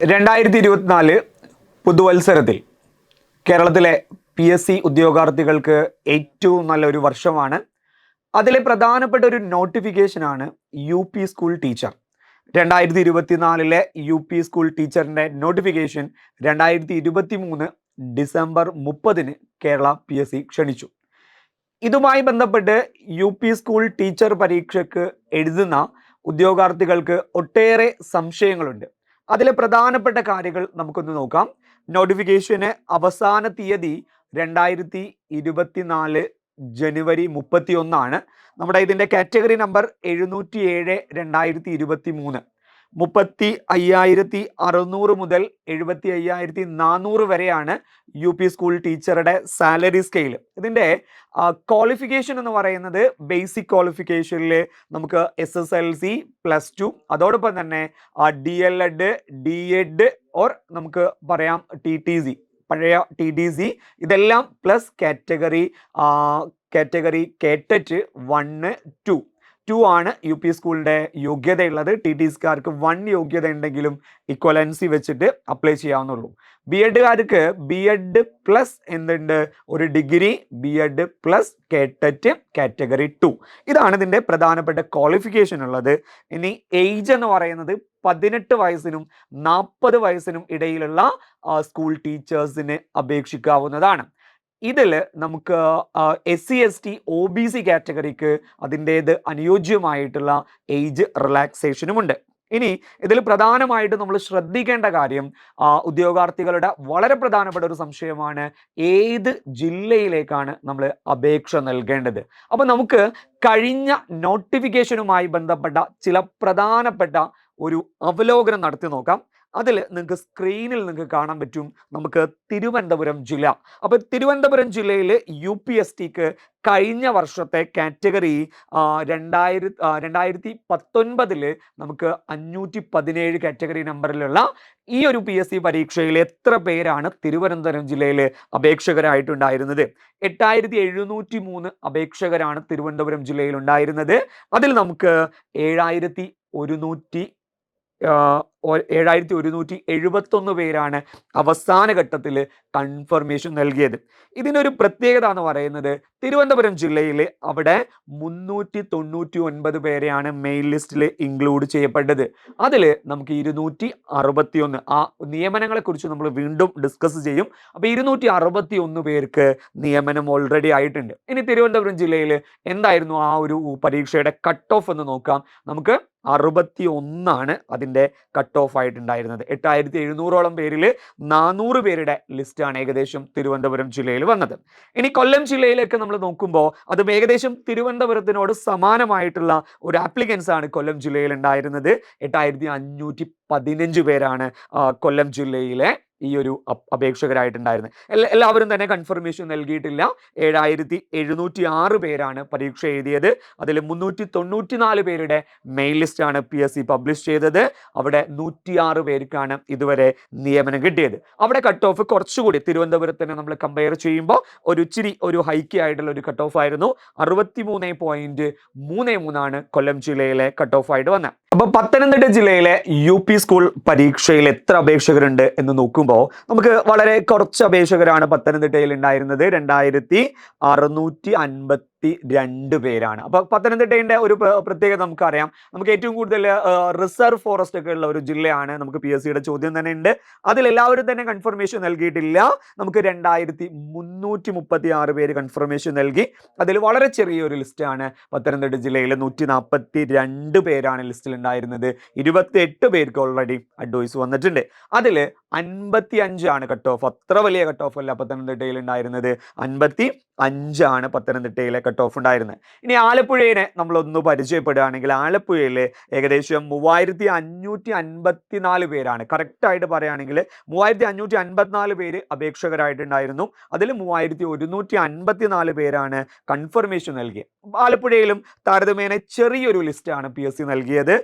രണ്ടായിരത്തി ഇരുപത്തിനാല് പുതുവത്സരത്തിൽ കേരളത്തിലെ പി എസ് സി ഉദ്യോഗാർത്ഥികൾക്ക് ഏറ്റവും നല്ലൊരു വർഷമാണ്. അതിലെ പ്രധാനപ്പെട്ട ഒരു നോട്ടിഫിക്കേഷനാണ് യു പി സ്കൂൾ ടീച്ചർ രണ്ടായിരത്തി ഇരുപത്തിനാലിലെ യു പി സ്കൂൾ ടീച്ചറിന്റെ നോട്ടിഫിക്കേഷൻ രണ്ടായിരത്തി ഇരുപത്തി മൂന്ന് ഡിസംബർ മുപ്പതിന് കേരള പി എസ് സി ക്ഷണിച്ചു. ഇതുമായി ബന്ധപ്പെട്ട് യു പി സ്കൂൾ ടീച്ചർ പരീക്ഷയ്ക്ക് എഴുതുന്ന ഉദ്യോഗാർത്ഥികൾക്ക് ഒട്ടേറെ സംശയങ്ങളുണ്ട്. അതിലെ പ്രധാനപ്പെട്ട കാര്യങ്ങൾ നമുക്കൊന്ന് നോക്കാം. നോട്ടിഫിക്കേഷന് അവസാന തീയതി രണ്ടായിരത്തി ഇരുപത്തിനാല് ജനുവരി മുപ്പത്തി ഒന്നാണ് നമ്മുടെ ഇതിന്റെ കാറ്റഗറി നമ്പർ എഴുന്നൂറ്റി ഏഴ് രണ്ടായിരത്തി ഇരുപത്തി മൂന്ന് മുപ്പത്തി അയ്യായിരത്തി അറുന്നൂറ് മുതൽ എഴുപത്തി അയ്യായിരത്തി നാനൂറ് വരെയാണ് യു പി സ്കൂൾ ടീച്ചറുടെ സാലറി സ്കെയിൽ ഇതിന്റെ ക്വാളിഫിക്കേഷൻ എന്ന് പറയുന്നത് ബേസിക് ക്വാളിഫിക്കേഷനിൽ നമുക്ക് S S L C plus two അതോടൊപ്പം തന്നെ D L Ed D Ed or നമുക്ക് പറയാം ടി ടി സി പഴയ ടി ഡി സി ഇതെല്ലാം plus category category KTET one two two ആണ് യു പി സ്കൂളിന്റെ യോഗ്യതയുള്ളത്. ടി ടി സിക്കാർക്ക് വൺ യോഗ്യത ഉണ്ടെങ്കിലും ഇക്വലൻസി വെച്ചിട്ട് അപ്ലൈ ചെയ്യാവുന്നുള്ളൂ. ബി എഡുകാർക്ക് ബി എഡ് പ്ലസ് എന്തുണ്ട്? ഒരു degree B Ed plus KTET category two ഇതാണ് ഇതിന്റെ പ്രധാനപ്പെട്ട ക്വാളിഫിക്കേഷൻ ഉള്ളത്. ഇനി ഏജ് എന്ന് പറയുന്നത് പതിനെട്ട് വയസ്സിനും നാൽപ്പത് വയസ്സിനും ഇടയിലുള്ള സ്കൂൾ ടീച്ചേഴ്സിന് അപേക്ഷിക്കാവുന്നതാണ്. ഇതിൽ നമുക്ക് S C S T O B C കാറ്റഗറിക്ക് അതിന്റേത് അനുയോജ്യമായിട്ടുള്ള ഏജ് റിലാക്സേഷനുമുണ്ട് ഇനി ഇതിൽ പ്രധാനമായിട്ട് നമ്മൾ ശ്രദ്ധിക്കേണ്ട കാര്യം ഉദ്യോഗാർത്ഥികളുടെ വളരെ പ്രധാനപ്പെട്ട ഒരു സംശയമാണ് ഏത് ജില്ലയിലേക്കാണ് നമ്മൾ അപേക്ഷ നൽകേണ്ടത്. അപ്പോൾ നമുക്ക് കഴിഞ്ഞ നോട്ടിഫിക്കേഷനുമായി ബന്ധപ്പെട്ട ചില പ്രധാനപ്പെട്ട ഒരു അവലോകനം നടത്തി നോക്കാം. അതിൽ നിങ്ങൾക്ക് സ്ക്രീനിൽ നിങ്ങൾക്ക് കാണാൻ പറ്റും നമുക്ക് തിരുവനന്തപുരം ജില്ല. അപ്പോൾ തിരുവനന്തപുരം ജില്ലയിൽ യു പി എസ് ടിക്ക് കഴിഞ്ഞ വർഷത്തെ കാറ്റഗറി രണ്ടായിരത്തി രണ്ടായിരത്തി പത്തൊൻപതിൽ നമുക്ക് അഞ്ഞൂറ്റി പതിനേഴ് കാറ്റഗറി നമ്പറിലുള്ള ഈ ഒരു പി എസ് സി പരീക്ഷയിൽ എത്ര പേരാണ് തിരുവനന്തപുരം ജില്ലയിൽ അപേക്ഷകരായിട്ടുണ്ടായിരുന്നത്? എട്ടായിരത്തി എഴുന്നൂറ്റി മൂന്ന് അപേക്ഷകരാണ് തിരുവനന്തപുരം ജില്ലയിൽ ഉണ്ടായിരുന്നത്. അതിൽ നമുക്ക് ഏഴായിരത്തി ഒരുന്നൂറ്റി ഏഴായിരത്തി ഒരുന്നൂറ്റി എഴുപത്തൊന്ന് പേരാണ് അവസാന ഘട്ടത്തിൽ കൺഫർമേഷൻ നൽകിയത്. ഇതിനൊരു പ്രത്യേകത എന്ന് പറയുന്നത് തിരുവനന്തപുരം ജില്ലയിൽ അവിടെ മുന്നൂറ്റി തൊണ്ണൂറ്റി ഒൻപത് പേരെയാണ് മെയിൻ ലിസ്റ്റിൽ ഇൻക്ലൂഡ് ചെയ്യപ്പെട്ടത്. അതിൽ നമുക്ക് ഇരുന്നൂറ്റി അറുപത്തി ഒന്ന് ആ നിയമനങ്ങളെക്കുറിച്ച് നമ്മൾ വീണ്ടും ഡിസ്കസ് ചെയ്യും. അപ്പോൾ ഇരുന്നൂറ്റി അറുപത്തി ഒന്ന് പേർക്ക് നിയമനം ഓൾറെഡി ആയിട്ടുണ്ട്. ഇനി തിരുവനന്തപുരം ജില്ലയിൽ എന്തായിരുന്നു ആ ഒരു പരീക്ഷയുടെ കട്ട് ഓഫ് എന്ന് നോക്കാം. നമുക്ക് അറുപത്തി ഒന്നാണ് അതിന്റെ കട്ട് ഓഫ് ആയിട്ടുണ്ടായിരുന്നത്. എട്ടായിരത്തി എഴുന്നൂറോളം പേരിൽ നാനൂറ് പേരുടെ ലിസ്റ്റാണ് ഏകദേശം തിരുവനന്തപുരം ജില്ലയിൽ വന്നത്. ഇനി കൊല്ലം ജില്ലയിലൊക്കെ നമ്മൾ നോക്കുമ്പോൾ അതും ഏകദേശം തിരുവനന്തപുരത്തിനോട് സമാനമായിട്ടുള്ള ഒരു ആപ്ലിക്കൻസ് ആണ് കൊല്ലം ജില്ലയിൽ ഉണ്ടായിരുന്നത്. എട്ടായിരത്തി അഞ്ഞൂറ്റി പതിനഞ്ച് പേരാണ് കൊല്ലം ജില്ലയിലെ ഈ ഒരു അപ്- അപേക്ഷകരായിട്ടുണ്ടായിരുന്നത് എല്ലാ എല്ലാവരും തന്നെ കൺഫർമേഷൻ നൽകിയിട്ടില്ല. ഏഴായിരത്തി എഴുന്നൂറ്റി ആറ് പേരാണ് പരീക്ഷ എഴുതിയത്. അതിൽ മുന്നൂറ്റി തൊണ്ണൂറ്റി നാല് പേരുടെ മെയിൻ ലിസ്റ്റാണ് പി എസ് സി പബ്ലിഷ് ചെയ്തത്. അവിടെ നൂറ്റിയാറ് പേർക്കാണ് ഇതുവരെ നിയമനം കിട്ടിയത്. അവിടെ കട്ട് ഓഫ് കുറച്ചുകൂടി തിരുവനന്തപുരത്തിനെ നമ്മൾ കമ്പയർ ചെയ്യുമ്പോൾ ഒരു ഇച്ചിരി ഒരു ഹൈക്കി ആയിട്ടുള്ള ഒരു കട്ട് ഓഫ് ആയിരുന്നു. അറുപത്തി മൂന്ന് പോയിന്റ് മൂന്ന് മൂന്നാണ് കൊല്ലം ജില്ലയിലെ കട്ട് ഓഫ് ആയിട്ട് വന്നത് അപ്പോൾ പത്തനംതിട്ട ജില്ലയിലെ യു പി സ്കൂൾ പരീക്ഷയിൽ എത്ര അപേക്ഷകരുണ്ട് എന്ന് നോക്കുമ്പോൾ നമുക്ക് വളരെ കുറച്ച് അപേക്ഷകരാണ് പത്തനംതിട്ടയിൽ ഉണ്ടായിരുന്നത്. രണ്ടായിരത്തി അറുന്നൂറ്റി അൻപത്തി രണ്ട് പേരാണ്. അപ്പോൾ പത്തനംതിട്ടയുടെ ഒരു പ്ര- പ്രത്യേകത നമുക്കറിയാം. നമുക്ക് ഏറ്റവും കൂടുതൽ റിസർവ് ഫോറസ്റ്റ് ഒക്കെ ഉള്ള ഒരു ജില്ലയാണ് നമുക്ക് പി എസ് സിയുടെ ചോദ്യം തന്നെ ഉണ്ട്. അതിൽ എല്ലാവരും തന്നെ കൺഫർമേഷൻ നൽകിയിട്ടില്ല. നമുക്ക് രണ്ടായിരത്തി മുന്നൂറ്റി മുപ്പത്തി ആറ് പേര് കൺഫർമേഷൻ നൽകി. അതിൽ വളരെ ചെറിയൊരു ലിസ്റ്റാണ് പത്തനംതിട്ട ജില്ലയിൽ നൂറ്റി നാൽപ്പത്തി രണ്ട് പേരാണ് ലിസ്റ്റിൽ ഉണ്ടായിരുന്നത്. ഇരുപത്തി എട്ട് പേർക്ക് ഓൾറെഡി അഡ്വൈസ് വന്നിട്ടുണ്ട്. അതിൽ അൻപത്തി അഞ്ചാണ് കട്ട് ഓഫ് അത്ര വലിയ കട്ട് ഓഫ് അല്ല പത്തനംതിട്ടയിൽ ഉണ്ടായിരുന്നത്. അൻപത്തി അഞ്ചാണ് പത്തനംതിട്ടയിലെ കട്ട് ഓഫ് ഉണ്ടായിരുന്നത്. ഇനി ആലപ്പുഴയെ നമ്മളൊന്ന് പരിചയപ്പെടുകയാണെങ്കിൽ ആലപ്പുഴയിൽ ഏകദേശം മൂവായിരത്തി അഞ്ഞൂറ്റി അൻപത്തി നാല് പേരാണ് കറക്റ്റായിട്ട് പറയുകയാണെങ്കിൽ മൂവായിരത്തി അഞ്ഞൂറ്റി അൻപത്തിനാല് പേര് അപേക്ഷകരായിട്ടുണ്ടായിരുന്നു. അതിൽ മൂവായിരത്തി ഒരുന്നൂറ്റി അൻപത്തി നാല് പേരാണ് കൺഫർമേഷൻ നൽകിയത് ആലപ്പുഴയിലും താരതമ്യേന ചെറിയൊരു ലിസ്റ്റാണ് പി എസ് സി നൽകിയത്.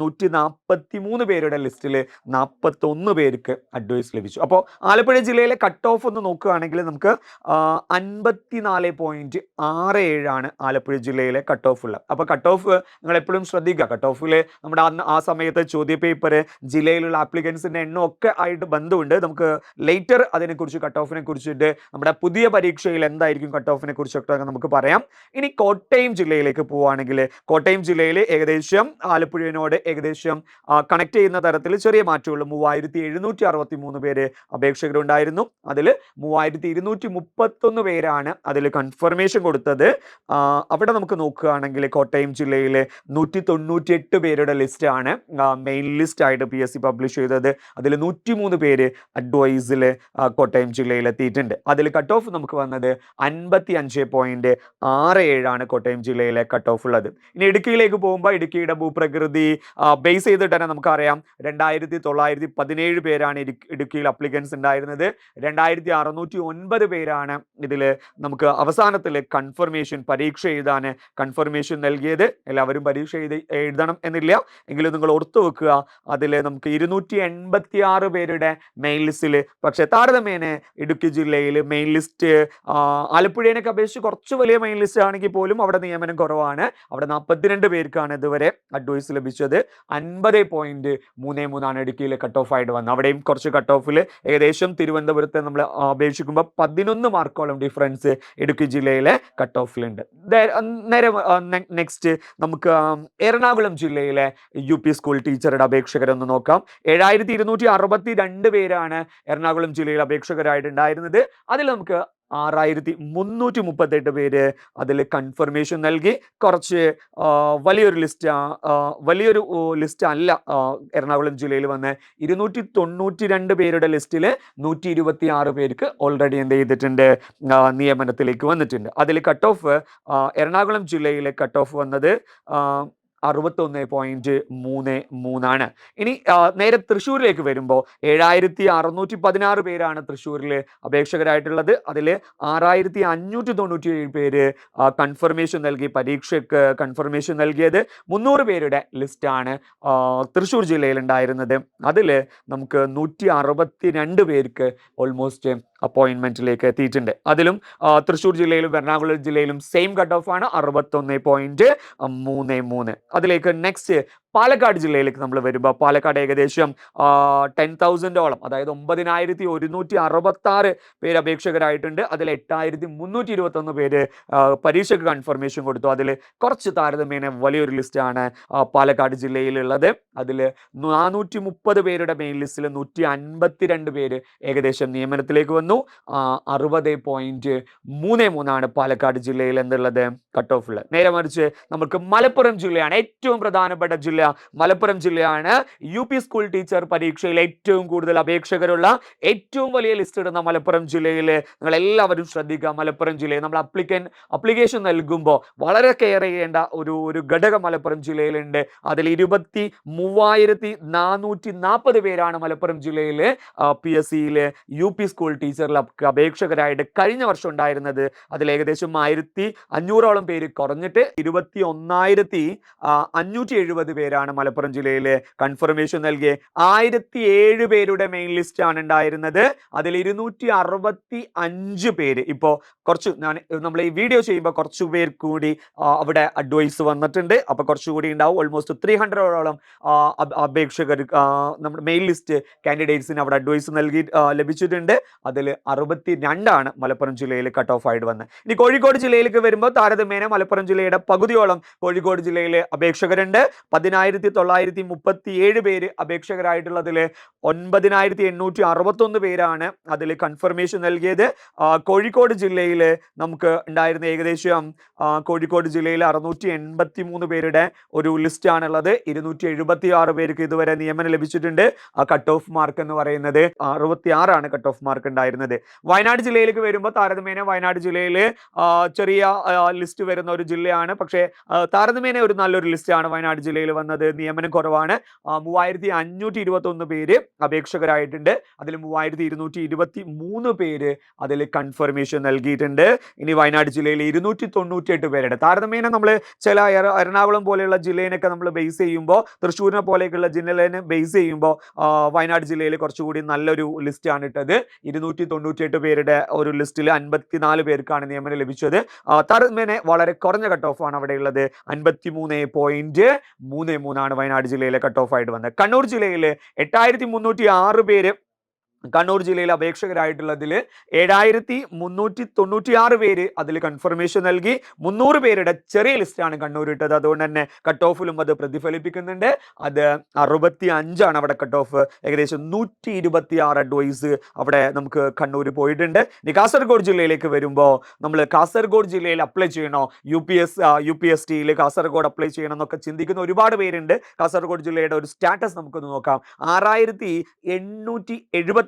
നൂറ്റി നാൽപ്പത്തി മൂന്ന് പേരുടെ ലിസ്റ്റിൽ നാൽപ്പത്തൊന്ന് പേർക്ക് അഡ്വൈസ് ലഭിച്ചു. അപ്പോൾ ആലപ്പുഴ ജില്ലയിലെ കട്ട് ഓഫ് ഒന്ന് നോക്കുകയാണെങ്കിൽ നമുക്ക് അൻപത്തിനാല് പോയിന്റ് ആറ് ഏഴാണ് ആലപ്പുഴ ജില്ലയിലെ കട്ട് ഓഫ് ഉള്ളത്. അപ്പോൾ കട്ട് ഓഫ് നിങ്ങൾ എപ്പോഴും ശ്രദ്ധിക്കുക. കട്ട് ഓഫിൽ നമ്മുടെ അന്ന് ആ സമയത്തെ ചോദ്യ പേപ്പർ ജില്ലയിലുള്ള ആപ്ലിക്കൻസിന്റെ എണ്ണം ഒക്കെ ആയിട്ട് ബന്ധമുണ്ട്. നമുക്ക് ലേറ്റർ അതിനെക്കുറിച്ച് കട്ട് ഓഫിനെ കുറിച്ചിട്ട് നമ്മുടെ പുതിയ പരീക്ഷയിൽ എന്തായിരിക്കും കട്ട് ഓഫിനെ കുറിച്ചൊക്കെ നമുക്ക് പറയാം. ഇനി കോട്ടയം ജില്ലയിലേക്ക് പോവുകയാണെങ്കിൽ കോട്ടയം ജില്ലയിൽ ഏകദേശം ആലപ്പുഴയോട് ഏകദേശം കണക്ട് ചെയ്യുന്ന തരത്തിൽ ചെറിയ മാറ്റമുള്ളൂ. മൂവായിരത്തി എഴുന്നൂറ്റി അറുപത്തി മൂന്ന് പേര് അപേക്ഷകരുണ്ടായിരുന്നു. അതിൽ മൂവായിരത്തി ഇരുന്നൂറ്റി മുപ്പത്തൊന്ന് പേരാണ് അതിൽ കൺഫർമേഷൻ കൊടുത്തത്. അവിടെ നമുക്ക് നോക്കുകയാണെങ്കിൽ കോട്ടയം ജില്ലയിലെ നൂറ്റി തൊണ്ണൂറ്റി എട്ട് പേരുടെ ലിസ്റ്റാണ് മെയിൻ ലിസ്റ്റ് ആയിട്ട് പി എസ് സി പബ്ലിഷ് ചെയ്തത്. അതിൽ നൂറ്റി മൂന്ന് പേര് അഡ്വൈസിൽ കോട്ടയം ജില്ലയിൽ എത്തിയിട്ടുണ്ട്. അതിൽ കട്ട് ഓഫ് നമുക്ക് വന്നത് അൻപത്തി അഞ്ച് പോയിന്റ് ആറ് ഏഴാണ് കോട്ടയം ജില്ലയിലെ കട്ട് ഓഫ് ഉള്ളത്. ഇനി ഇടുക്കിയിലേക്ക് പോകുമ്പോൾ ഇടുക്കിയുടെ ഭൂപ്രകൃതി ബേസ് ചെയ്തിട്ട് തന്നെ നമുക്കറിയാം. രണ്ടായിരത്തി തൊള്ളായിരത്തി പതിനേഴ് പേരാണ് ഇടുക്കിയിൽ അപ്ലിക്കൻസ് ഉണ്ടായിരുന്നത്. രണ്ടായിരത്തി അറുന്നൂറ്റി ഒൻപത് പേരാണ് ഇതിൽ നമുക്ക് അവസാനത്തിൽ കൺഫർമേഷൻ പരീക്ഷ എഴുതാൻ കൺഫർമേഷൻ നൽകിയത്. എല്ലാവരും പരീക്ഷ എഴുതി എഴുതണം എന്നില്ല. എങ്കിലും നിങ്ങൾ ഓർത്തു വെക്കുക അതിൽ നമുക്ക് ഇരുന്നൂറ്റി എൺപത്തി ആറ് പേരുടെ മെയിൻ ലിസ്റ്റിൽ പക്ഷേ താരതമ്യേന ഇടുക്കി ജില്ലയിൽ മെയിൻ ലിസ്റ്റ് ആലപ്പുഴേനൊക്കെ അപേക്ഷിച്ച് കുറച്ച് വലിയ മെയിൻ ലിസ്റ്റ് ആണെങ്കിൽ പോലും അവിടെ നിയമനം കുറവാണ്. അവിടെ നാൽപ്പത്തിരണ്ട് പേർക്കാണ് ഇതുവരെ അഡ്വൈസ് ലഭിച്ചത്. അൻപത് പോയിന്റ് മൂന്ന് മൂന്നാണ് ഇടുക്കിയിലെ കട്ട് ഓഫ് ആയിട്ട് വന്നത്. അവിടെയും കട്ട് ഓഫിൽ ഏകദേശം തിരുവനന്തപുരത്തെ നമ്മൾ അപേക്ഷിക്കുമ്പോൾ പതിനൊന്ന് മാർക്കോളം ഡിഫറൻസ് ഇടുക്കി ജില്ലയിലെ കട്ട് ഓഫിലുണ്ട് നേരെ നെക്സ്റ്റ് നമുക്ക് എറണാകുളം ജില്ലയിലെ യു പി സ്കൂൾ ടീച്ചറുടെ അപേക്ഷകരൊന്ന് നോക്കാം. ഏഴായിരത്തി ഇരുന്നൂറ്റി അറുപത്തി രണ്ട് പേരാണ് എറണാകുളം ജില്ലയിൽ അപേക്ഷകരായിട്ടുണ്ടായിരുന്നത്. അതിൽ നമുക്ക് ആറായിരത്തി മുന്നൂറ്റി മുപ്പത്തെട്ട് പേര് അതിൽ കൺഫർമേഷൻ നൽകി. കുറച്ച് വലിയൊരു ലിസ്റ്റ് വലിയൊരു ലിസ്റ്റ് അല്ല എറണാകുളം ജില്ലയിൽ വന്ന് ഇരുന്നൂറ്റി തൊണ്ണൂറ്റി രണ്ട് പേരുടെ ലിസ്റ്റിൽ നൂറ്റി ഇരുപത്തി ആറ് പേർക്ക് ഓൾറെഡി എന്ത് ചെയ്തിട്ടുണ്ട് നിയമനത്തിലേക്ക് വന്നിട്ടുണ്ട്. അതിൽ കട്ട് ഓഫ് എറണാകുളം ജില്ലയിലെ കട്ട് ഓഫ് വന്നത് അറുപത്തൊന്ന് പോയിന്റ് മൂന്ന് മൂന്നാണ്. ഇനി നേരെ തൃശ്ശൂരിലേക്ക് വരുമ്പോൾ ഏഴായിരത്തി അറുന്നൂറ്റി പതിനാറ് പേരാണ് തൃശ്ശൂരിൽ അപേക്ഷകരായിട്ടുള്ളത്. അതിൽ ആറായിരത്തി അഞ്ഞൂറ്റി തൊണ്ണൂറ്റി ഏഴ് പേര് കൺഫർമേഷൻ നൽകി പരീക്ഷയ്ക്ക് കൺഫർമേഷൻ നൽകിയത് മുന്നൂറ് പേരുടെ ലിസ്റ്റാണ് തൃശ്ശൂർ ജില്ലയിൽ ഉണ്ടായിരുന്നത് അതിൽ നമുക്ക് നൂറ്റി അറുപത്തി രണ്ട് പേർക്ക് ഓൾമോസ്റ്റ് അപ്പോയിൻമെന്റിലേക്ക് എത്തിയിട്ടുണ്ട്. അതിലും തൃശ്ശൂർ ജില്ലയിലും എറണാകുളം ജില്ലയിലും സെയിം കട്ട് ഓഫ് ആണ്. അറുപത്തൊന്ന് പോയിന്റ് മൂന്ന് മൂന്ന്. അതിലേക്ക് നെക്സ്റ്റ് പാലക്കാട് ജില്ലയിലേക്ക് നമ്മൾ വരുമ്പോൾ പാലക്കാട് ഏകദേശം ടെൻ തൗസൻഡോളം അതായത് ഒമ്പതിനായിരത്തി ഒരുന്നൂറ്റി അറുപത്താറ് പേര് അപേക്ഷകരായിട്ടുണ്ട്. അതിൽ എട്ടായിരത്തി മുന്നൂറ്റി ഇരുപത്തൊന്ന് പേര് പരീക്ഷയ്ക്ക് കൺഫർമേഷൻ കൊടുത്തു. അതിൽ കുറച്ച് താരതമ്യേന വലിയൊരു ലിസ്റ്റാണ് പാലക്കാട് ജില്ലയിലുള്ളത്. അതിൽ നാനൂറ്റി മുപ്പത് പേരുടെ മെയിൻ ലിസ്റ്റിൽ നൂറ്റി അൻപത്തി രണ്ട് പേര് ഏകദേശം നിയമനത്തിലേക്ക് വന്നു. അറുപത് പോയിന്റ് മൂന്ന് മൂന്നാണ് പാലക്കാട് ജില്ലയിൽ എന്നുള്ളത് കട്ട് ഓഫ് ഉള്ളത് നേരെ മറിച്ച് നമുക്ക് മലപ്പുറം ജില്ലയാണ് ഏറ്റവും പ്രധാനപ്പെട്ട ജില്ല മലപ്പുറം ജില്ലയാണ്. യു പി സ്കൂൾ ടീച്ചർ പരീക്ഷയിൽ ഏറ്റവും കൂടുതൽ അപേക്ഷകരുള്ള ഏറ്റവും വലിയ ലിസ്റ്റ് ഇടുന്ന മലപ്പുറം ജില്ലയിൽ നിങ്ങൾ എല്ലാവരും ശ്രദ്ധിക്കുക. മലപ്പുറം ജില്ലയിൽ നമ്മൾ അപ്ലിക്കൻ അപ്ലിക്കേഷൻ നൽകുമ്പോൾ വളരെ കെയർ ചെയ്യേണ്ട ഒരു ഒരു ഘടകം മലപ്പുറം ജില്ലയിലുണ്ട്. അതിൽ ഇരുപത്തി മൂവായിരത്തി നാനൂറ്റി നാൽപ്പത് പേരാണ് മലപ്പുറം ജില്ലയിൽ പി എസ് സിയിൽ യു പി സ്കൂൾ ടീച്ചറിൽ അപേക്ഷകരായിട്ട് കഴിഞ്ഞ വർഷം ഉണ്ടായിരുന്നത്. അതിൽ ഏകദേശം ആയിരത്തി അഞ്ഞൂറോളം പേര് കുറഞ്ഞിട്ട് ഇരുപത്തി ഒന്നായിരത്തി അഞ്ഞൂറ്റി എഴുപത് പേരാണ് മലപ്പുറം ജില്ലയിൽ കൺഫർമേഷൻ നൽകിയ ആയിരത്തി ഏഴ് പേരുടെ മെയിൻ ലിസ്റ്റ് ആണ് ഉണ്ടായിരുന്നത്. അതിൽ ഇരുന്നൂറ്റി അറുപത്തി അഞ്ച് പേര്. ഇപ്പോൾ കുറച്ച് ഞാൻ നമ്മൾ ഈ വീഡിയോ ചെയ്യുമ്പോൾ കുറച്ച് പേർ കൂടി അവിടെ അഡ്വൈസ് വന്നിട്ടുണ്ട്. അപ്പോൾ കുറച്ചുകൂടി ഉണ്ടാവും. ഓൾമോസ്റ്റ് ത്രീ ഹൺഡ്രഡോളം അപേക്ഷകർ നമ്മുടെ മെയിൻ ലിസ്റ്റ് കാൻഡിഡേറ്റ്സിന് അവിടെ അഡ്വൈസ് നൽകി ലഭിച്ചിട്ടുണ്ട്. അതിൽ അറുപത്തി രണ്ടാണ് മലപ്പുറം ജില്ലയിൽ കട്ട് ഓഫ് ആയിട്ട് വന്നത് ഇനി കോഴിക്കോട് ജില്ലയിലേക്ക് വരുമ്പോൾ താരതമ്യേന മലപ്പുറം ജില്ലയുടെ പകുതിയോളം കോഴിക്കോട് ജില്ലയിലെ അപേക്ഷകരുണ്ട്. പതിനായിരത്തി തൊള്ളായിരത്തി മുപ്പത്തി ഏഴ് പേര് അപേക്ഷകരായിട്ടുള്ളതിൽ ഒൻപതിനായിരത്തി എണ്ണൂറ്റി അറുപത്തൊന്ന് പേരാണ് അതിൽ കൺഫർമേഷൻ നൽകിയത്. കോഴിക്കോട് ജില്ലയിൽ നമുക്ക് ഉണ്ടായിരുന്ന ഏകദേശം കോഴിക്കോട് ജില്ലയിൽ അറുന്നൂറ്റി എൺപത്തി മൂന്ന് പേരുടെ ഒരു ലിസ്റ്റാണുള്ളത് ഇരുന്നൂറ്റി എഴുപത്തി ആറ് പേർക്ക് ഇതുവരെ നിയമനം ലഭിച്ചിട്ടുണ്ട്. ആ കട്ട് ഓഫ് മാർക്ക് എന്ന് പറയുന്നത് അറുപത്തി ആറാണ് കട്ട് ഓഫ് മാർക്ക് ഉണ്ടായിരുന്നത്. വയനാട് ജില്ലയിലേക്ക് വരുമ്പോൾ താരതമ്യേന വയനാട് ജില്ലയിൽ ചെറിയ ലിസ്റ്റ് വരുന്ന ഒരു ജില്ലയാണ്. പക്ഷേ താരതമ്യേന ഒരു നല്ലൊരു ലിസ്റ്റാണ് വയനാട് ജില്ലയിൽ വന്നത്. വന്നത് നിയമനം കുറവാണ്. മൂവായിരത്തി അഞ്ഞൂറ്റി ഇരുപത്തി ഒന്ന് പേര് അപേക്ഷകരായിട്ടുണ്ട്. അതിൽ മൂവായിരത്തി ഇരുന്നൂറ്റി ഇരുപത്തി മൂന്ന് പേര് അതിൽ കൺഫർമേഷൻ നൽകിയിട്ടുണ്ട്. ഇനി വയനാട് ജില്ലയിൽ ഇരുന്നൂറ്റി തൊണ്ണൂറ്റി എട്ട് പേരുടെ താരതമ്യേന നമ്മൾ ചില എറ- എറണാകുളം പോലെയുള്ള ജില്ലയിനൊക്കെ നമ്മൾ ബേസ് ചെയ്യുമ്പോൾ തൃശ്ശൂരിനെ പോലെയൊക്കെയുള്ള ജില്ലയിനെ ബേസ് ചെയ്യുമ്പോൾ വയനാട് ജില്ലയിൽ കുറച്ചുകൂടി നല്ലൊരു ലിസ്റ്റാണ് ഇട്ടത്. ഇരുന്നൂറ്റി തൊണ്ണൂറ്റി എട്ട് പേരുടെ ഒരു ലിസ്റ്റിൽ അൻപത്തിനാല് പേർക്കാണ് നിയമനം ലഭിച്ചത്. താരതമ്യേന വളരെ കുറഞ്ഞ കട്ട് ഓഫ് ആണ് അവിടെ ഉള്ളത് അൻപത്തി മൂന്ന് പോയിന്റ് മൂന്ന് മൂന്നാണ് വയനാട് ജില്ലയിലെ കട്ട് ഓഫ് ആയിട്ട് വന്നത്. കണ്ണൂർ ജില്ലയിൽ എട്ടായിരത്തി മുന്നൂറ്റി ആറ് പേര് കണ്ണൂർ ജില്ലയിൽ അപേക്ഷകരായിട്ടുള്ളതിൽ ഏഴായിരത്തി മുന്നൂറ്റി തൊണ്ണൂറ്റി ആറ് പേര് അതിൽ കൺഫർമേഷൻ നൽകി. മുന്നൂറ് പേരുടെ ചെറിയ ലിസ്റ്റാണ് കണ്ണൂർ ഇട്ടത് അതുകൊണ്ട് തന്നെ കട്ട് ഓഫിലും അത് പ്രതിഫലിപ്പിക്കുന്നുണ്ട്. അത് അറുപത്തി അഞ്ചാണ് അവിടെ കട്ട് ഓഫ് ഏകദേശം നൂറ്റി ഇരുപത്തി ആറ് അഡ്വൈസ് അവിടെ നമുക്ക് കണ്ണൂർ പോയിട്ടുണ്ട്. ഇനി കാസർഗോഡ് ജില്ലയിലേക്ക് വരുമ്പോൾ നമ്മൾ കാസർഗോഡ് ജില്ലയിൽ അപ്ലൈ ചെയ്യണോ? U P S U P S ടിയിൽ കാസർഗോഡ് അപ്ലൈ ചെയ്യണം എന്നൊക്കെ ചിന്തിക്കുന്ന ഒരുപാട് പേരുണ്ട്. കാസർഗോഡ് ജില്ലയുടെ ഒരു സ്റ്റാറ്റസ് നമുക്കൊന്ന് നോക്കാം. ആറായിരത്തി എണ്ണൂറ്റി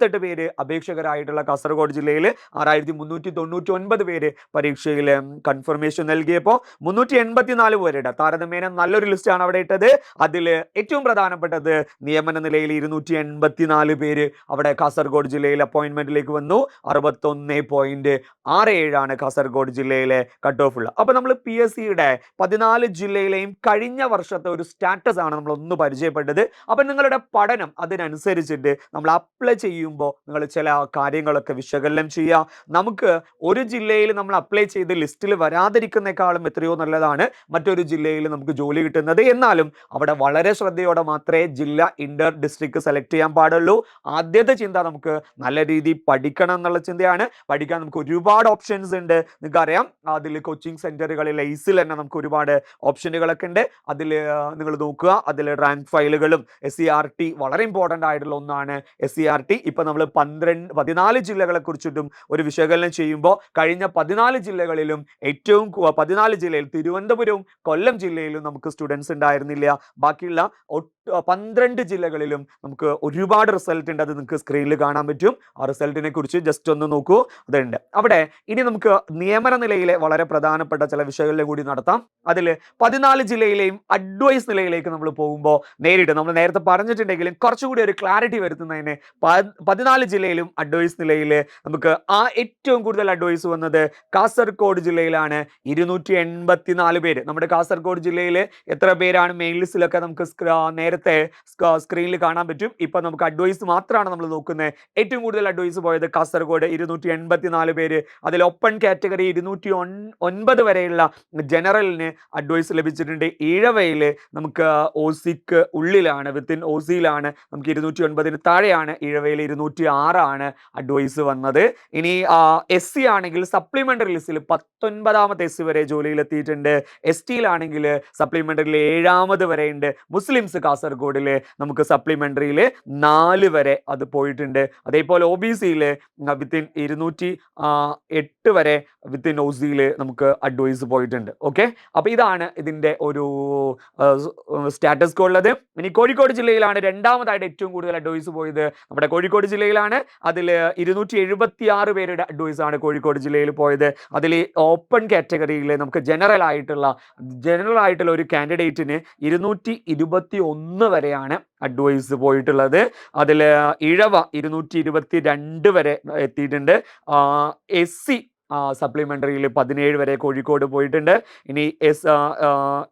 എഴുപത്തെട്ട് പേര് അപേക്ഷകരായിട്ടുള്ള കാസർഗോഡ് ജില്ലയിൽ ആറായിരത്തി മുന്നൂറ്റി തൊണ്ണൂറ്റി ഒൻപത് പേര് പരീക്ഷയിൽ കൺഫർമേഷൻ നൽകിയപ്പോൾ മുന്നൂറ്റി എൺപത്തിനാല് പേരുടെ താരതമ്യേന നല്ലൊരു ലിസ്റ്റാണ് അവിടെ ഇട്ടത്. അതിൽ ഏറ്റവും പ്രധാനപ്പെട്ടത് നിയമന നിലയിൽ ഇരുന്നൂറ്റി എൺപത്തിനാല് പേര് അവിടെ കാസർഗോഡ് ജില്ലയിൽ അപ്പോയിന്റ്മെന്റിലേക്ക് വന്നു. അറുപത്തൊന്ന് പോയിന്റ് ആറ് ഏഴാണ് കാസർഗോഡ് ജില്ലയിലെ കട്ട് ഓഫ് ഉള്ളത് അപ്പോൾ നമ്മൾ പി എസ് സിയുടെ പതിനാല് ജില്ലയിലെയും കഴിഞ്ഞ വർഷത്തെ ഒരു സ്റ്റാറ്റസ് ആണ് നമ്മൾ ഒന്ന് പരിചയപ്പെട്ടത്. അപ്പം നിങ്ങളുടെ പഠനം അതിനനുസരിച്ചിട്ട് നമ്മൾ അപ്ലൈ ചെയ്യുമ്പോൾ നിങ്ങൾ ചില കാര്യങ്ങളൊക്കെ വിശകലനം ചെയ്യുക. നമുക്ക് ഒരു ജില്ലയിൽ നമ്മൾ അപ്ലൈ ചെയ്ത് ലിസ്റ്റിൽ വരാതിരിക്കുന്നേക്കാളും എത്രയോ നല്ലതാണ് മറ്റൊരു ജില്ലയിൽ നമുക്ക് ജോലി കിട്ടുന്നത്. എന്നാലും അവിടെ വളരെ ശ്രദ്ധയോടെ മാത്രമേ ജില്ല ഇന്റർ ഡിസ്ട്രിക്ട് സെലക്ട് ചെയ്യാൻ പാടുള്ളൂ. ആദ്യത്തെ ചിന്ത നമുക്ക് നല്ല രീതിയിൽ പഠിക്കണം എന്നുള്ള ചിന്തയാണ്. പഠിക്കാൻ നമുക്ക് ഒരുപാട് ഓപ്ഷൻസ് ഉണ്ട്. നിങ്ങൾക്കറിയാം അതിൽ കോച്ചിങ് സെന്ററുകളിൽ ഐസിൽ തന്നെ നമുക്ക് ഒരുപാട് ഓപ്ഷനുകളൊക്കെ ഉണ്ട്. അതിൽ നിങ്ങൾ നോക്കുക. അതിൽ റാങ്ക് ഫയലുകളും എസ് സി ആർ ടി വളരെ ഇമ്പോർട്ടന്റ് ആയിട്ടുള്ള ഒന്നാണ് എസ് സി ആർ ടി ഇപ്പം നമ്മൾ പന്ത്രണ്ട് പതിനാല് ജില്ലകളെ കുറിച്ചിട്ടും ഒരു വിശകലനം ചെയ്യുമ്പോൾ കഴിഞ്ഞ പതിനാല് ജില്ലകളിലും ഏറ്റവും പതിനാല് ജില്ലയിൽ തിരുവനന്തപുരവും കൊല്ലം ജില്ലയിലും നമുക്ക് സ്റ്റുഡൻസ് ഉണ്ടായിരുന്നില്ല. ബാക്കിയുള്ള പന്ത്രണ്ട് ജില്ലകളിലും നമുക്ക് ഒരുപാട് റിസൾട്ട് ഉണ്ട്. അത് നിങ്ങൾക്ക് സ്ക്രീനിൽ കാണാൻ പറ്റും. ആ റിസൾട്ടിനെ കുറിച്ച് ജസ്റ്റ് ഒന്ന് നോക്കൂ. അതുണ്ട്. അവിടെ ഇനി നമുക്ക് നിയമന നിലയിലെ വളരെ പ്രധാനപ്പെട്ട ചില വിഷയങ്ങളിലും കൂടി നടത്താം. അതിൽ പതിനാല് ജില്ലയിലെയും അഡ്വൈസ് നിലയിലേക്ക് നമ്മൾ പോകുമ്പോൾ നേരിട്ട് നമ്മൾ നേരത്തെ പറഞ്ഞിട്ടുണ്ടെങ്കിലും കുറച്ചുകൂടി ഒരു ക്ലാരിറ്റി വരുത്തുന്നതിന് പതിനാല് ജില്ലയിലും അഡ്വൈസ് നിലയിൽ നമുക്ക് ആ ഏറ്റവും കൂടുതൽ അഡ്വൈസ് വന്നത് കാസർഗോഡ് ജില്ലയിലാണ്. ഇരുന്നൂറ്റി എൺപത്തിനാല് പേര്. നമ്മുടെ കാസർഗോഡ് ജില്ലയിൽ എത്ര പേരാണ് മെയിൻ ലിസ്റ്റിലൊക്കെ നമുക്ക് നേരത്തെ സ്ക്രീനിൽ കാണാൻ പറ്റും. ഇപ്പൊ നമുക്ക് അഡ്വൈസ് മാത്രമാണ് നമ്മൾ നോക്കുന്നത് ഏറ്റവും കൂടുതൽ അഡ്വൈസ് പോയത് കാസർഗോഡ്. ഇരുന്നൂറ്റി എൺപത്തിനാല് പേര്. അതിൽ ഓപ്പൺ കാറ്റഗറി ഇരുന്നൂറ്റി ഒൻപത് വരെയുള്ള ജനറലിന് അഡ്വൈസ് ലഭിച്ചിട്ടുണ്ട്. ഈഴവയിൽ നമുക്ക് ഓസിക്ക് ഉള്ളിലാണ് വിത്തിൻ ഓസിയിലാണ് നമുക്ക് ഇരുന്നൂറ്റി ഒൻപതിന് താഴെയാണ് ഈഴവയിൽ ഇരുന്നൂറ്റി ആറാണ് അഡ്വൈസ് വന്നത്. ഇനി എസ് സി ആണെങ്കിൽ സപ്ലിമെന്ററി ലിസ്റ്റിൽ പത്തൊൻപതാമത്തെ എസ് സി വരെ ജോലിയിൽ എത്തിയിട്ടുണ്ട്. എസ് ടിയിലാണെങ്കിൽ സപ്ലിമെന്ററിയിൽ ഏഴാമത് വരെ ഉണ്ട്. മുസ്ലിംസ് കാസർഗോഡിൽ നമുക്ക് സപ്ലിമെന്ററിയിൽ നാല് വരെ അത് പോയിട്ടുണ്ട്. അതേപോലെ ഒ ബി സിയിൽ വിത്തിൻ ഇരുന്നൂറ്റി എട്ട് വരെ വിത്തിൻ ഒ സിയിൽ നമുക്ക് അഡ്വൈസ് പോയിട്ടുണ്ട്. ഓക്കെ അപ്പോൾ ഇതാണ് ഇതിന്റെ ഒരു സ്റ്റാറ്റസ് ഉള്ളത്. ഇനി കോഴിക്കോട് ജില്ലയിലാണ് രണ്ടാമതായിട്ട് ഏറ്റവും കൂടുതൽ അഡ്വൈസ് പോയത്. നമ്മുടെ കോഴിക്കോട് ജില്ലയിലാണ്. അതിൽ ഇരുന്നൂറ്റി എഴുപത്തി ആറ് പേരുടെ അഡ്വൈസ് ആണ് കോഴിക്കോട് ജില്ലയിൽ പോയത്. അതിൽ ഓപ്പൺ കാറ്റഗറിയിൽ നമുക്ക് ജനറൽ ആയിട്ടുള്ള ജനറൽ ആയിട്ടുള്ള ഒരു കാൻഡിഡേറ്റിന് ഇരുന്നൂറ്റി ഇരുപത്തി ഒന്ന് വരെയാണ് അഡ്വൈസ് പോയിട്ടുള്ളത്. അതിൽ ഇഴവ ഇരുന്നൂറ്റി ഇരുപത്തി രണ്ട് വരെ എത്തിയിട്ടുണ്ട്. എസ് സി സപ്ലിമെന്ററിയിൽ പതിനേഴ് വരെ കോഴിക്കോട് പോയിട്ടുണ്ട്. ഇനി എസ്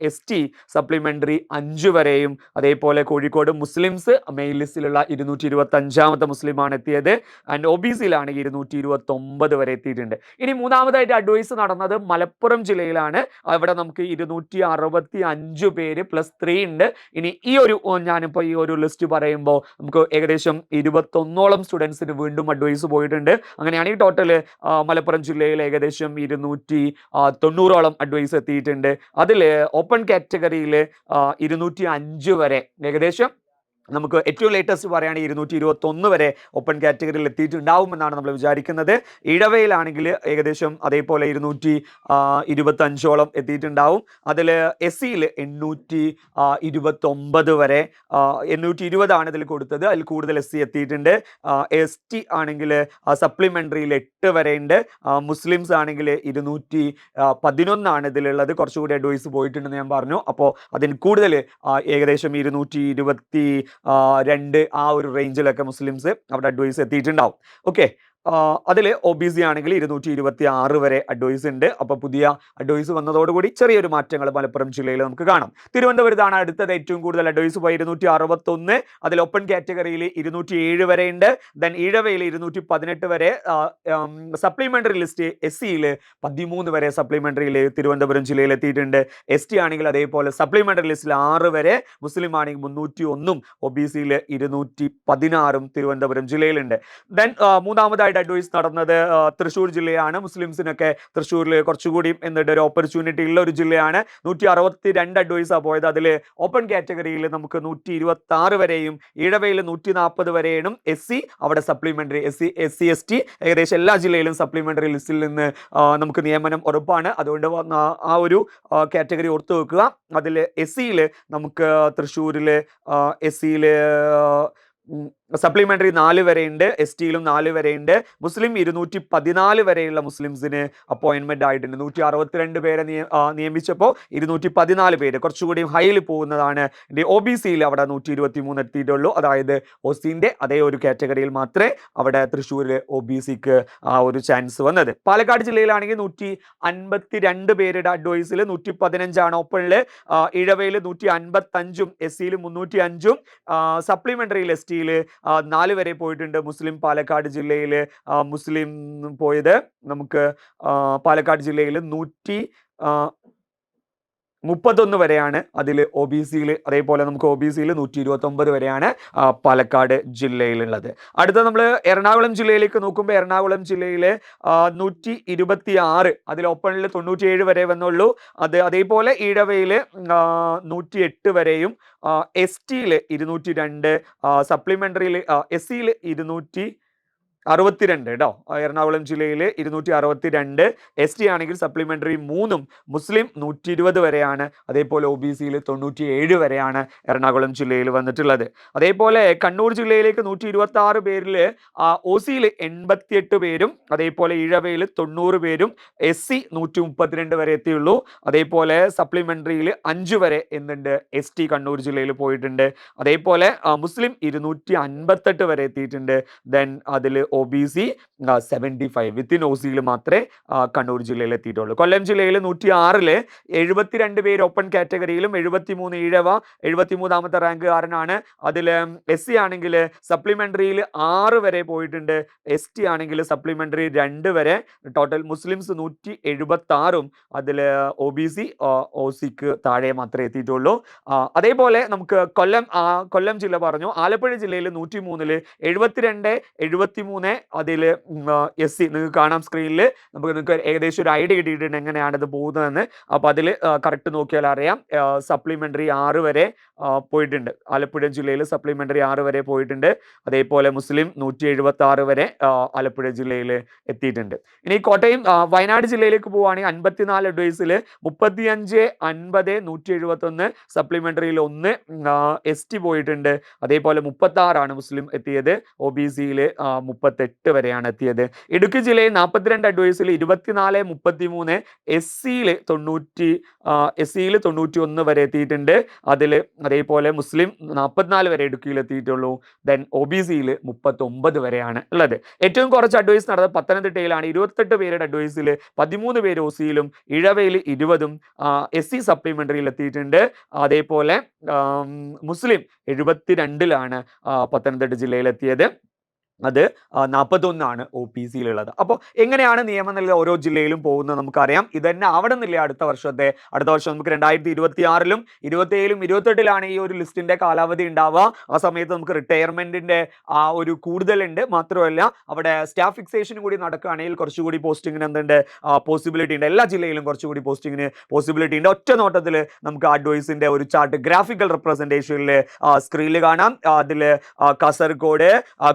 എസ് ടി സപ്ലിമെന്ററി അഞ്ച് വരെയും അതേപോലെ കോഴിക്കോട് മുസ്ലിംസ് മെയിൻ ലിസ്റ്റിലുള്ള ഇരുന്നൂറ്റി ഇരുപത്തഞ്ചാമത്തെ മുസ്ലിമാണ് എത്തിയത്. ആൻഡ് ഒ ബി സിയിലാണെങ്കിൽ ഇരുന്നൂറ്റി ഇരുപത്തൊമ്പത് വരെ എത്തിയിട്ടുണ്ട്. ഇനി മൂന്നാമതായിട്ട് അഡ്വൈസ് നടന്നത് മലപ്പുറം ജില്ലയിലാണ്. അവിടെ നമുക്ക് ഇരുന്നൂറ്റി അറുപത്തി അഞ്ച് പേര് പ്ലസ് ത്രീ ഉണ്ട്. ഇനി ഈ ഒരു ഞാനിപ്പോൾ ഈ ഒരു ലിസ്റ്റ് പറയുമ്പോൾ നമുക്ക് ഏകദേശം ഇരുപത്തൊന്നോളം സ്റ്റുഡൻസിന് വീണ്ടും അഡ്വൈസ് പോയിട്ടുണ്ട്. അങ്ങനെയാണെങ്കിൽ ടോട്ടൽ മലപ്പുറം ജില്ലയിൽ ഏകദേശം ഇരുന്നൂറ്റി തൊണ്ണൂറോളം അഡ്വൈസ് എത്തിയിട്ടുണ്ട്. അതിൽ ഓപ്പൺ കാറ്റഗറിയിൽ ഇരുന്നൂറ്റി അഞ്ച് വരെ. ഏകദേശം നമുക്ക് ഏറ്റവും ലേറ്റസ്റ്റ് പറയുകയാണെങ്കിൽ ഇരുന്നൂറ്റി ഇരുപത്തൊന്ന് വരെ ഓപ്പൺ കാറ്റഗറിയിൽ എത്തിയിട്ടുണ്ടാവുമെന്നാണ് നമ്മൾ വിചാരിക്കുന്നത്. ഇടവയിലാണെങ്കിൽ ഏകദേശം അതേപോലെ ഇരുന്നൂറ്റി ഇരുപത്തി അഞ്ചോളം എത്തിയിട്ടുണ്ടാവും. അതിൽ എസ് സിയിൽ എണ്ണൂറ്റി ഇരുപത്തൊമ്പത് വരെ എണ്ണൂറ്റി ഇരുപതാണ് ഇതിൽ കൊടുത്തത്. അതിൽ കൂടുതൽ എസ് സി എത്തിയിട്ടുണ്ട്. എസ് ടി ആണെങ്കിൽ സപ്ലിമെന്ററിയിൽ എട്ട് വരെ ഉണ്ട്. മുസ്ലിംസ് ആണെങ്കിൽ ഇരുന്നൂറ്റി പതിനൊന്നാണ് ഇതിലുള്ളത്. കുറച്ചുകൂടി അഡ്വൈസ് പോയിട്ടുണ്ടെന്ന് ഞാൻ പറഞ്ഞു. അപ്പോൾ അതിന് കൂടുതൽ ഏകദേശം ഇരുന്നൂറ്റി ഇരുപത്തി രണ്ട് ആ ഒരു റേഞ്ചിലൊക്കെ മുസ്ലിംസ് അവിടെ അഡ്വൈസ് എത്തിയിട്ടുണ്ടാവും. ഓക്കെ അതിൽ ഒ ബി സി ആണെങ്കിൽ ഇരുന്നൂറ്റി ഇരുപത്തി ആറ് വരെ അഡ്വൈസ് ഉണ്ട്. അപ്പോൾ പുതിയ അഡ്വൈസ് വന്നതോടുകൂടി ചെറിയൊരു മാറ്റങ്ങൾ മലപ്പുറം ജില്ലയിൽ നമുക്ക് കാണാം. തിരുവനന്തപുരത്താണ് അടുത്തത് ഏറ്റവും കൂടുതൽ അഡ്വൈസ് പോയി ഇരുന്നൂറ്റി അറുപത്തൊന്ന് അതിൽ ഓപ്പൺ കാറ്റഗറിയിൽ ഇരുന്നൂറ്റി ഏഴ് വരെ ഉണ്ട്. ദെൻ ഇഴവയിൽ ഇരുന്നൂറ്റി പതിനെട്ട് വരെ സപ്ലിമെന്ററി ലിസ്റ്റ് എസ് സിയിൽ പതിമൂന്ന് വരെ സപ്ലിമെന്ററിയിൽ തിരുവനന്തപുരം ജില്ലയിൽ എത്തിയിട്ടുണ്ട്. എസ് ടി ആണെങ്കിൽ അതേപോലെ സപ്ലിമെന്ററി ലിസ്റ്റിൽ ആറ് വരെ മുസ്ലിം ആണെങ്കിൽ മുന്നൂറ്റി ഒന്നും ഒ ബി സിയിൽ ഇരുന്നൂറ്റി പതിനാറും തിരുവനന്തപുരം ജില്ലയിലുണ്ട് ദെൻ മൂന്നാമതായി ആയിട്ട് അഡ്വൈസ് നടന്നത് തൃശ്ശൂർ ജില്ലയാണ്. മുസ്ലിംസിനൊക്കെ തൃശ്ശൂരിൽ കുറച്ചുകൂടി എന്നിട്ട് ഒരു ഓപ്പർച്യൂണിറ്റി ഉള്ള ഒരു ജില്ലയാണ്. നൂറ്റി അറുപത്തി രണ്ട് അഡ്വൈസാണ് പോയത്. അതിൽ ഓപ്പൺ കാറ്റഗറിയിൽ നമുക്ക് നൂറ്റി ഇരുപത്തി ആറ് വരെയും ഇഴവയിൽ നൂറ്റി നാൽപ്പത് വരെയും എസ് സി അവിടെ supplementary S C S C S T ഏകദേശം എല്ലാ ജില്ലയിലും സപ്ലിമെന്ററി ലിസ്റ്റിൽ നിന്ന് നമുക്ക് നിയമനം ഉറപ്പാണ്. അതുകൊണ്ട് ആ ഒരു കാറ്റഗറി ഓർത്തു വെക്കുക. അതിൽ എസ് സിയിൽ നമുക്ക് തൃശ്ശൂരിൽ എസ് സിയിൽ സപ്ലിമെന്ററി നാല് വരെയുണ്ട് എസ് ടിയിലും നാല് വരെയുണ്ട്. മുസ്ലിം ഇരുന്നൂറ്റി പതിനാല് വരെയുള്ള മുസ്ലിംസിന് അപ്പോയിൻമെന്റ് ആയിട്ടുണ്ട്. നൂറ്റി അറുപത്തിരണ്ട് പേരെ നിയമിച്ചപ്പോൾ ഇരുന്നൂറ്റി പതിനാല് പേര്. കുറച്ചുകൂടി ഹൈയിൽ പോകുന്നതാണ്. ഒ ബി സിയിൽ അവിടെ നൂറ്റി ഇരുപത്തി മൂന്ന് എത്തിയിട്ടുള്ളൂ. അതായത് ഒസിന്റെ അതേ ഒരു കാറ്റഗറിയിൽ മാത്രമേ അവിടെ തൃശ്ശൂരിൽ ഒ ബി സിക്ക് ആ ഒരു ചാൻസ് വന്നത്. പാലക്കാട് ജില്ലയിലാണെങ്കിൽ നൂറ്റി അൻപത്തി രണ്ട് പേരുടെ അഡ്വൈസിൽ നൂറ്റി പതിനഞ്ചാണ് ഓപ്പണിൽ ഇഴവയിൽ നൂറ്റി അൻപത്തഞ്ചും എസ് സിയിൽ മുന്നൂറ്റി അഞ്ചും സപ്ലിമെന്ററിയിൽ എസ് ടിയിൽ നാല് വരെ പോയിട്ടുണ്ട്. മുസ്ലിം പാലക്കാട് ജില്ലയിൽ മുസ്ലിം പോയത് നമുക്ക് പാലക്കാട് ജില്ലയിൽ നൂറ്റി മുപ്പത്തൊന്ന് വരെയാണ് അതിൽ ഒ ബി സിയിൽ അതേപോലെ നമുക്ക് ഒ ബി സിയിൽ നൂറ്റി ഇരുപത്തൊമ്പത് വരെയാണ് പാലക്കാട് ജില്ലയിലുള്ളത്. അടുത്ത നമ്മൾ എറണാകുളം ജില്ലയിലേക്ക് നോക്കുമ്പോൾ എറണാകുളം ജില്ലയിൽ നൂറ്റി ഇരുപത്തി ആറ് അതിൽ ഓപ്പണിൽ തൊണ്ണൂറ്റിയേഴ് വരെ വന്നുള്ളൂ. അത് അതേപോലെ ഈഴവയിൽ നൂറ്റി എട്ട് വരെയും എസ് ടിയിൽ ഇരുന്നൂറ്റി രണ്ട് സപ്ലിമെന്ററിയിൽ എസ് സിയിൽ ഇരുന്നൂറ്റി അറുപത്തിരണ്ട് കേട്ടോ എറണാകുളം ജില്ലയിൽ ഇരുന്നൂറ്റി അറുപത്തിരണ്ട് എസ് ടി ആണെങ്കിൽ സപ്ലിമെന്ററി മൂന്നും മുസ്ലിം നൂറ്റി ഇരുപത് വരെയാണ്. അതേപോലെ ഒ ബി സിയിൽ തൊണ്ണൂറ്റി ഏഴ് വരെയാണ് എറണാകുളം ജില്ലയിൽ വന്നിട്ടുള്ളത്. അതേപോലെ കണ്ണൂർ ജില്ലയിലേക്ക് നൂറ്റി ഇരുപത്തി ആറ് പേരിൽ ഒ സിയിൽ എൺപത്തിയെട്ട് പേരും അതേപോലെ ഇഴവയിൽ തൊണ്ണൂറ് പേരും എസ് സി നൂറ്റി മുപ്പത്തിരണ്ട് വരെ എത്തിയുള്ളൂ. അതേപോലെ സപ്ലിമെന്ററിയിൽ അഞ്ച് വരെ എന്തുണ്ട് എസ് ടി കണ്ണൂർ ജില്ലയിൽ പോയിട്ടുണ്ട്. അതേപോലെ മുസ്ലിം ഇരുന്നൂറ്റി അൻപത്തെട്ട് വരെ എത്തിയിട്ടുണ്ട്. ദെൻ അതിൽ O B C seventy five within O സിയിൽ മാത്രമേ കണ്ണൂർ ജില്ലയിൽ എത്തിയിട്ടുള്ളൂ. കൊല്ലം ജില്ലയിൽ നൂറ്റി ആറിൽ എഴുപത്തിരണ്ട് പേര് ഓപ്പൺ കാറ്റഗറിയിലും എഴുപത്തി മൂന്ന് ഈഴവ എഴുപത്തി മൂന്നാമത്തെ റാങ്കുകാരനാണ് അതിൽ എസ് സി ആണെങ്കിൽ സപ്ലിമെന്ററിയിൽ ആറ് വരെ പോയിട്ടുണ്ട്. എസ് ടി ആണെങ്കിൽ സപ്ലിമെന്ററി രണ്ട് വരെ. ടോട്ടൽ മുസ്ലിംസ് നൂറ്റി എഴുപത്തി ആറും അതിൽ ഒ ബി സി ഒ സിക്ക് താഴെ മാത്രമേ എത്തിയിട്ടുള്ളൂ. അതേപോലെ നമുക്ക് കൊല്ലം കൊല്ലം ജില്ല പറഞ്ഞു. ആലപ്പുഴ ജില്ലയിൽ നൂറ്റി മൂന്നിൽ എഴുപത്തിരണ്ട് എഴുപത്തി മൂന്ന് അതിൽ എസ് സി നിങ്ങൾക്ക് കാണാം സ്ക്രീനിൽ നമുക്ക് നിങ്ങൾക്ക് ഏകദേശം ഒരു ഐഡിയ കിട്ടിയിട്ടുണ്ട് എങ്ങനെയാണ് ഇത് പോകുന്നതെന്ന്. അപ്പോൾ അതിൽ കറക്റ്റ് നോക്കിയാൽ അറിയാം. സപ്ലിമെന്ററി ആറ് വരെ പോയിട്ടുണ്ട്. ആലപ്പുഴ ജില്ലയിൽ സപ്ലിമെന്ററി ആറ് വരെ പോയിട്ടുണ്ട്. അതേപോലെ മുസ്ലിം നൂറ്റി എഴുപത്തി ആറ് വരെ ആലപ്പുഴ ജില്ലയിൽ എത്തിയിട്ടുണ്ട്. ഇനി കോട്ടയം വയനാട് ജില്ലയിലേക്ക് പോവുകയാണെങ്കിൽ അൻപത്തിനാല് അഡ്വൈസിൽ മുപ്പത്തിയഞ്ച് അൻപത് നൂറ്റി എഴുപത്തൊന്ന് സപ്ലിമെന്ററിയിൽ ഒന്ന് എസ് ടി പോയിട്ടുണ്ട്. അതേപോലെ മുപ്പത്തി ആറാണ് മുസ്ലിം എത്തിയത്. ഒ ബി സിയിൽ മുപ്പത്തെട്ട് വരെയാണ് എത്തിയത്. ഇടുക്കി ജില്ലയിൽ നാൽപ്പത്തിരണ്ട് അഡ്വൈസിൽ ഇരുപത്തിനാല് മുപ്പത്തി മൂന്ന് എസ് സിയിൽ തൊണ്ണൂറ്റി എസ് സിയിൽ തൊണ്ണൂറ്റി ഒന്ന് വരെ എത്തിയിട്ടുണ്ട്. അതിൽ അതേപോലെ മുസ്ലിം നാൽപ്പത്തിനാല് വരെ ഇടുക്കിയിൽ എത്തിയിട്ടുള്ളൂ. ദെൻ ഒ ബി സിയിൽ മുപ്പത്തൊമ്പത് വരെയാണ് ഉള്ളത്. ഏറ്റവും കുറച്ച് അഡ്വൈസ് നടന്നത് പത്തനംതിട്ടയിലാണ്. ഇരുപത്തെട്ട് പേരുടെ അഡ്വൈസിൽ പതിമൂന്ന് പേര് ഒ സിയിലും ഇഴവയിൽ ഇരുപതും എസ് സി സപ്ലിമെന്ററിയിൽ എത്തിയിട്ടുണ്ട്. അതേപോലെ മുസ്ലിം എഴുപത്തിരണ്ടിലാണ് പത്തനംതിട്ട ജില്ലയിൽ എത്തിയത്. അത് നാൽപ്പത്തൊന്നാണ് ഒ പി സിയിലുള്ളത് അപ്പോൾ എങ്ങനെയാണ് നിയമം നിയമനില ഓരോ ജില്ലയിലും പോകുന്നത് നമുക്കറിയാം. ഇത് തന്നെ ആവണമെന്നില്ല അടുത്ത വർഷത്തെ അടുത്ത വർഷം നമുക്ക് രണ്ടായിരത്തി ഇരുപത്തി ആറിലും ഇരുപത്തി ഏഴിലും ഇരുപത്തെട്ടിലാണ് ഈ ഒരു ലിസ്റ്റിന്റെ കാലാവധി ഉണ്ടാവുക. ആ സമയത്ത് നമുക്ക് റിട്ടയർമെന്റിന്റെ ആ ഒരു കൂടുതലുണ്ട്. മാത്രമല്ല അവിടെ സ്റ്റാഫ് ഫിക്സേഷൻ കൂടി നടക്കുകയാണെങ്കിൽ കുറച്ചുകൂടി പോസ്റ്റിങ്ങിന് എന്തുണ്ട്? പോസിബിലിറ്റി ഉണ്ട്. എല്ലാ ജില്ലയിലും കുറച്ചുകൂടി പോസ്റ്റിങ്ങിന് പോസിബിലിറ്റി ഉണ്ട്. ഒറ്റ നോട്ടത്തിൽ നമുക്ക് അഡ്വൈസിന്റെ ഒരു ചാർട്ട് ഗ്രാഫിക്കൽ റെപ്രസെന്റേഷനിൽ സ്ക്രീനിൽ കാണാം. അതിൽ കാസർഗോഡ് ആ,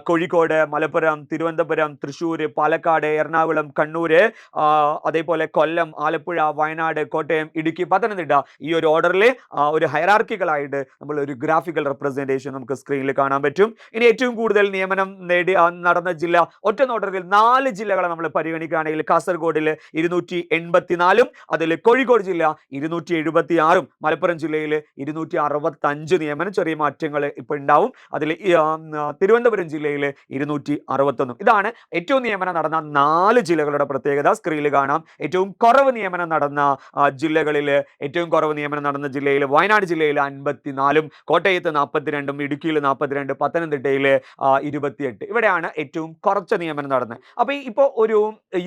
കോഴിക്കോട് മലപ്പുറം തിരുവനന്തപുരം തൃശ്ശൂർ പാലക്കാട് എറണാകുളം കണ്ണൂർ അതേപോലെ കൊല്ലം ആലപ്പുഴ വയനാട് കോട്ടയം ഇടുക്കി പത്തനംതിട്ട ഈ ഒരു ഓർഡറിൽ ഒരു ഹയറാർക്കികളായിട്ട് നമ്മൾ ഒരു ഗ്രാഫിക്കൽ റെപ്രസെന്റേഷൻ നമുക്ക് സ്ക്രീനിൽ കാണാൻ പറ്റും. ഇനി ഏറ്റവും കൂടുതൽ നിയമനം നേടി നടന്ന ജില്ല ഒറ്റ നോട്ടറിൽ നാല് ജില്ലകളെ നമ്മൾ പരിഗണിക്കുകയാണെങ്കിൽ കാസർഗോഡിൽ ഇരുന്നൂറ്റി എൺപത്തിനാലും അതിൽ കോഴിക്കോട് ജില്ല ഇരുന്നൂറ്റി എഴുപത്തി ആറും മലപ്പുറം ജില്ലയിൽ ഇരുന്നൂറ്റി അറുപത്തി അഞ്ച് നിയമനം ചെറിയ മാറ്റങ്ങൾ ഇപ്പോൾ ഉണ്ടാവും. അതിൽ തിരുവനന്തപുരം ജില്ലയിൽ ഇരുന്നൂറ്റി അറുപത്തൊന്നും ഇതാണ് ഏറ്റവും നിയമനം നടന്ന നാല് ജില്ലകളുടെ പ്രത്യേകത. സ്ക്രീനിൽ കാണാം. ഏറ്റവും കുറവ് നിയമനം നടന്ന ജില്ലകളിൽ ഏറ്റവും കുറവ് നിയമനം നടന്ന ജില്ലയിൽ വയനാട് ജില്ലയിൽ അൻപത്തിനാലും കോട്ടയത്ത് നാൽപ്പത്തിരണ്ടും ഇടുക്കിയിൽ നാൽപ്പത്തിരണ്ട് പത്തനംതിട്ടയിൽ ഇരുപത്തിയെട്ട്. ഇവിടെയാണ് ഏറ്റവും കുറച്ച നിയമനം നടന്നത്. അപ്പോൾ ഇപ്പോൾ ഒരു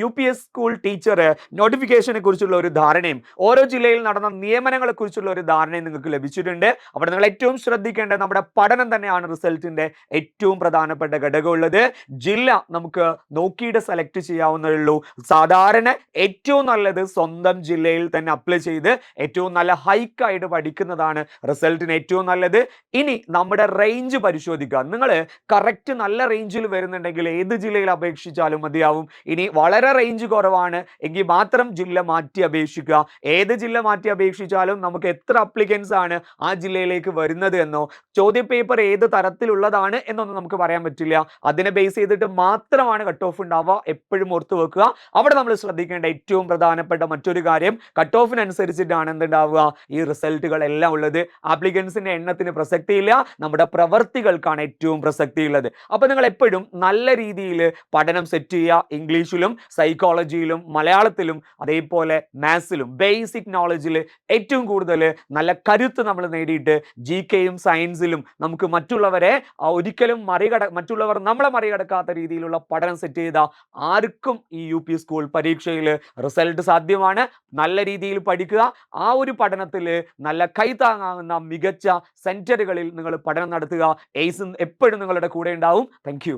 U P S school teacher നോട്ടിഫിക്കേഷനെ കുറിച്ചുള്ള ഒരു ധാരണയും ഓരോ ജില്ലയിൽ നടന്ന നിയമനങ്ങളെ കുറിച്ചുള്ള ഒരു ധാരണയും നിങ്ങൾക്ക് ലഭിച്ചിട്ടുണ്ട്. അവിടെ നിങ്ങൾ ഏറ്റവും ശ്രദ്ധിക്കേണ്ടത് നമ്മുടെ പഠനം തന്നെയാണ് റിസൾട്ടിന്റെ ഏറ്റവും പ്രധാനപ്പെട്ട ഘടകമുള്ളത് ജില്ല നമുക്ക് നോക്കിയിട്ട് സെലക്ട് ചെയ്യാവുന്നതേ ഉള്ളൂ. സാധാരണ ഏറ്റവും നല്ലത് സ്വന്തം ജില്ലയിൽ തന്നെ അപ്ലൈ ചെയ്ത് ഏറ്റവും നല്ല ഹൈക്കായിട്ട് പഠിക്കുന്നതാണ് റിസൾട്ടിന് ഏറ്റവും നല്ലത്. ഇനി നമ്മുടെ റേഞ്ച് പരിശോധിക്കുക. നിങ്ങൾ കറക്റ്റ് നല്ല റേഞ്ചിൽ വരുന്നുണ്ടെങ്കിൽ ഏത് ജില്ലയിൽ അപേക്ഷിച്ചാലും മതിയാവും. ഇനി വളരെ റേഞ്ച് കുറവാണ് എങ്കിൽ മാത്രം ജില്ല മാറ്റി അപേക്ഷിക്കുക. ഏത് ജില്ല മാറ്റി അപേക്ഷിച്ചാലും നമുക്ക് എത്ര അപ്ലിക്കൻസ് ആണ് ആ ജില്ലയിലേക്ക് വരുന്നത് എന്നോ ചോദ്യപേപ്പർ ഏത് തരത്തിലുള്ളതാണ് എന്നൊന്നും നമുക്ക് പറയാൻ പറ്റില്ല. അതിനെ ബേസ് ചെയ്തിട്ട് മാത്രമാണ് കട്ട് ഓഫ് ഉണ്ടാവുക. എപ്പോഴും ഓർത്ത് വെക്കുക. അവിടെ നമ്മൾ ശ്രദ്ധിക്കേണ്ട ഏറ്റവും പ്രധാനപ്പെട്ട മറ്റൊരു കാര്യം കട്ട് ഓഫിനനുസരിച്ചിട്ടാണ് എന്തുണ്ടാവുക? ഈ റിസൾട്ടുകൾ എല്ലാം ഉള്ളത്. ആപ്ലിക്കൻസിന്റെ എണ്ണത്തിന് പ്രസക്തിയില്ല. നമ്മുടെ പ്രവർത്തികൾക്കാണ് ഏറ്റവും പ്രസക്തിയുള്ളത്. അപ്പൊ നിങ്ങൾ എപ്പോഴും നല്ല രീതിയിൽ പഠനം സെറ്റ് ചെയ്യുക. ഇംഗ്ലീഷിലും സൈക്കോളജിയിലും മലയാളത്തിലും അതേപോലെ മാത്സിലും ബേസിക് നോളജിൽ ഏറ്റവും കൂടുതൽ നല്ല കരുത്ത് നമ്മൾ നേടിയിട്ട് ജി കെയും സയൻസിലും നമുക്ക് മറ്റുള്ളവരെ ഒരിക്കലും മറികട മറ്റുള്ളവർ നമ്മളെ മറികടക്കാത്ത രീതിയിലുള്ള പഠനം സെറ്റ് ചെയ്ത ആർക്കും ഈ യു പി സ്കൂൾ പരീക്ഷയിൽ റിസൾട്ട് സാധ്യമാണ്. നല്ല രീതിയിൽ പഠിക്കുക. ആ ഒരു പഠനത്തിൽ നല്ല കൈത്താങ്ങാവുന്ന മികച്ച സെന്ററുകളിൽ നിങ്ങൾ പഠനം നടത്തുക. എയ്സ് എപ്പോഴും നിങ്ങളുടെ കൂടെ ഉണ്ടാവും. താങ്ക്